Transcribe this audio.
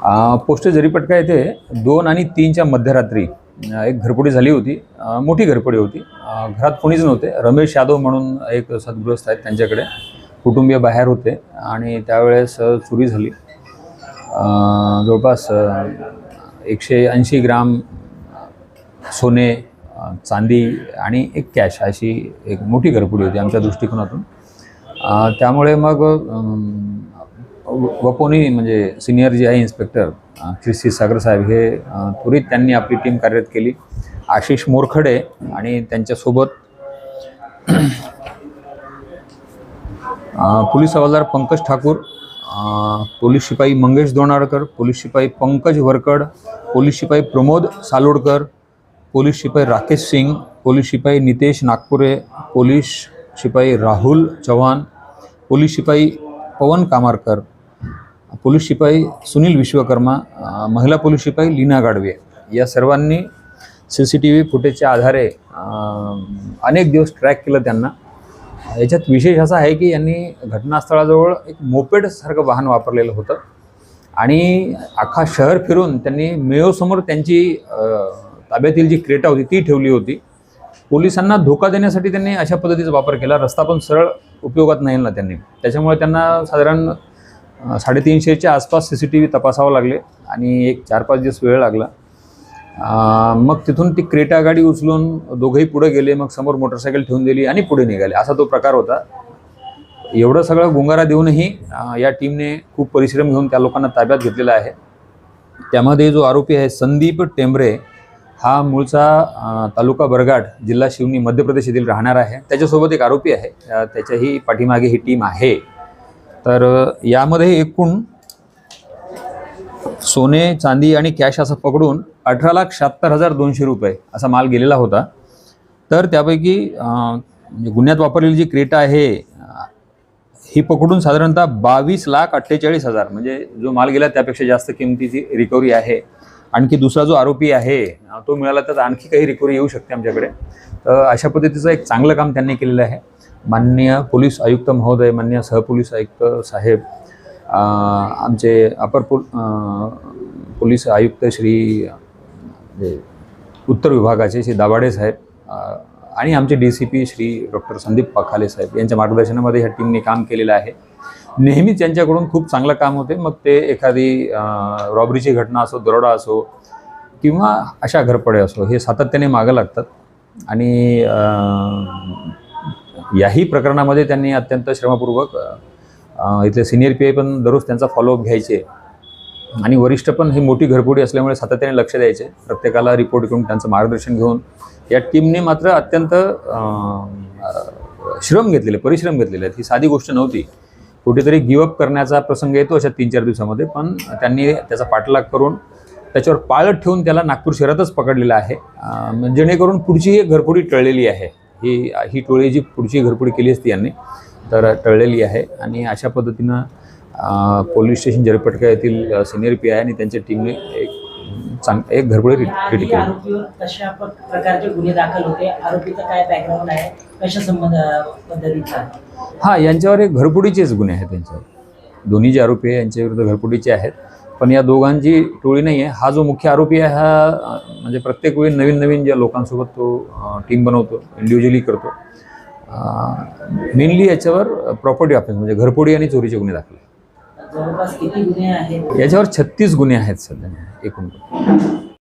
Poster post Jaripatka येथे दोन आणि तीनच्या मध्यरात्री एक घरपुडी झाली होती. मोठी घरपुडी होती. घरात कोणीच नव्हते. रमेश यादव म्हणून एक सद्गृहस्थ आहेत त्यांच्याकडे. कुटुंबीय बाहेर होते आणि त्यावेळेस चोरी झाली. जवळपास एकशे ऐंशी ग्राम सोने चांदी आणि एक कॅश अशी एक मोठी घरपुडी होती आमच्या दृष्टिकोनातून. त्यामुळे मग वपोनी म्हणजे सिनियर जे आहे इन्स्पेक्टर श्री ख्रिस्ती सागर साहेब हे त्वरित त्यांनी आपली टीम कार्यरत केली. आशिष मोरखडे आणि त्यांच्यासोबत पोलीस हवालदार पंकज ठाकूर पोलीस शिपाई मंगेश दोणाळकर पोलीस शिपाई पंकज वरकड पोलीस शिपाई प्रमोद सालोडकर पोलीस शिपाई राकेश सिंग पोलीस शिपाई नितेश नागपुरे पोलीस शिपाई राहुल चव्हाण पोलीस शिपाई पवन कामारकर पोलीस शिपाई सुनील विश्वकर्मा महिला पोलीस शिपाई लीना गाडवे या सर्वांनी सी सी टी व्ही फुटेजच्या आधारे अनेक दिवस ट्रॅक केलं त्यांना. याच्यात विशेष असा आहे की यांनी घटनास्थळाजवळ एक मोपेडसारखं वाहन वापरलेलं होतं आणि अख्खा शहर फिरून त्यांनी मेयोसमोर त्यांची ताब्यातील जी क्रेटा होती ती ठेवली होती. पोलिसांना धोका देण्यासाठी त्यांनी अशा पद्धतीचा वापर केला. रस्ता पण सरळ उपयोगात नाही ना त्यांनी. त्याच्यामुळे त्यांना साधारण साडेतीनशेच्या आसपास सी सी टी व्ही तपासावं लागले आणि एक चार पाच दिवस वेळ लागला. मग तिथून ती क्रेटा गाडी उचलून दोघंही पुढे गेले मग समोर मोटरसायकल ठेवून दिली आणि पुढे निघाले. असा तो प्रकार होता. एवढं सगळं गुंगारा देऊनही या टीमने खूप परिश्रम घेऊन त्या लोकांना ताब्यात घेतलेला आहे. त्यामध्ये जो आरोपी आहे संदीप टेंबरे हा मूळचा तालुका बरगाड जिल्हा शिवनी मध्य प्रदेश येथील राहणार आहे. त्याच्यासोबत एक आरोपी आहे. त्याच्याही पाठीमागे ही टीम आहे. तर यामध्ये एकूण सोने चांदी आणि कॅश असं पकडून अठरा लाख शहात्तर हजार दोनशे रुपये असा माल गेलेला होता. तर त्यापैकी म्हणजे गुन्ह्यात वापरलेली जी क्रेटा आहे ही पकडून साधारणतः बावीस लाख अठ्ठेचाळीस हजार म्हणजे जो माल गेला त्यापेक्षा जास्त किमतीची रिकव्हरी आहे. आणखी दुसरा जो आरोपी आहे तो मिळाला तर आणखी काही रिकव्हरी येऊ शकते आमच्याकडे. तर अशा पद्धतीचं एक चांगलं काम त्यांनी केलेलं आहे. माननीय पोलीस आयुक्त महोदय मान्य सहपोलीस आयुक्त साहेब आमचे अपर पो पोलीस आयुक्त श्री उत्तर विभागाचे श्री दाभाडे साहेब आणि आमचे D C P Shri doctor Sandeep Pakhale साहेब यांच्या मार्गदर्शनामध्ये ह्या टीमने काम केलेलं आहे. नेहमीच यांच्याकडून खूप चांगलं काम होते. मग ते एखादी रॉबरीची घटना असो दरोडा असो किंवा अशा घरपडे असो हे सातत्याने मागं लागतात. आणि याही प्रकरणामध्ये त्यांनी अत्यंत श्रमपूर्वक इथले सिनियर पी आय पण दररोज त्यांचा फॉलोअप घ्यायचे. आणि वरिष्ठ पण ही मोठी घरपुडी असल्यामुळे सातत्याने लक्ष द्यायचे. प्रत्येकाला रिपोर्ट करून त्यांचं मार्गदर्शन घेऊन या टीमने मात्र अत्यंत श्रम घेतलेले परिश्रम घेतलेले आहेत. ही साधी गोष्ट नव्हती. कुठेतरी गिवअप करण्याचा प्रसंग येतो अशा तीन चार दिवसामध्ये पण त्यांनी त्याचा पाठलाग करून त्याच्यावर पाळत ठेवून त्याला नागपूर शहरातच पकडलेलं आहे. जेणेकरून पुढची एक घरपुडी टळलेली आहे. ही ही टोळी जी पुढची घरपुडी केली असती यांनी तर टळलेली आहे. आणि अशा पद्धतीनं पोलीस स्टेशन जरपटका येथील सिनियर पी आय आणि त्यांच्या टीमने एक चांग एक घरपुडी केली. कशा प्रकारचे गुन्हे दाखल होते? आरोपीचं काय बॅकग्राऊंड आहे? कशा संबंध पद्धतीचा हां यांच्यावर एक घरपुडीचेच गुन्हे आहेत त्यांच्यावर. दोन्ही जे आरोपी आहे यांच्याविरुद्ध घरपुडीचे आहेत. पण या दोघांची टोळी नाही आहे हा जो मुख्य आरोपी आहे हा म्हणजे प्रत्येक वेळी नवीन नवीन ज्या लोकांसोबत तो टीम बनवतो इंडिव्हिज्युअली करतो मेनली याच्यावर प्रॉपर्टी ऑफेन्स म्हणजे घरपोडी आणि चोरीचे गुन्हे दाखले जवळपास किती गुन्हे आहेत? याच्यावर छत्तीस गुन्हे आहेत सध्या एकूण.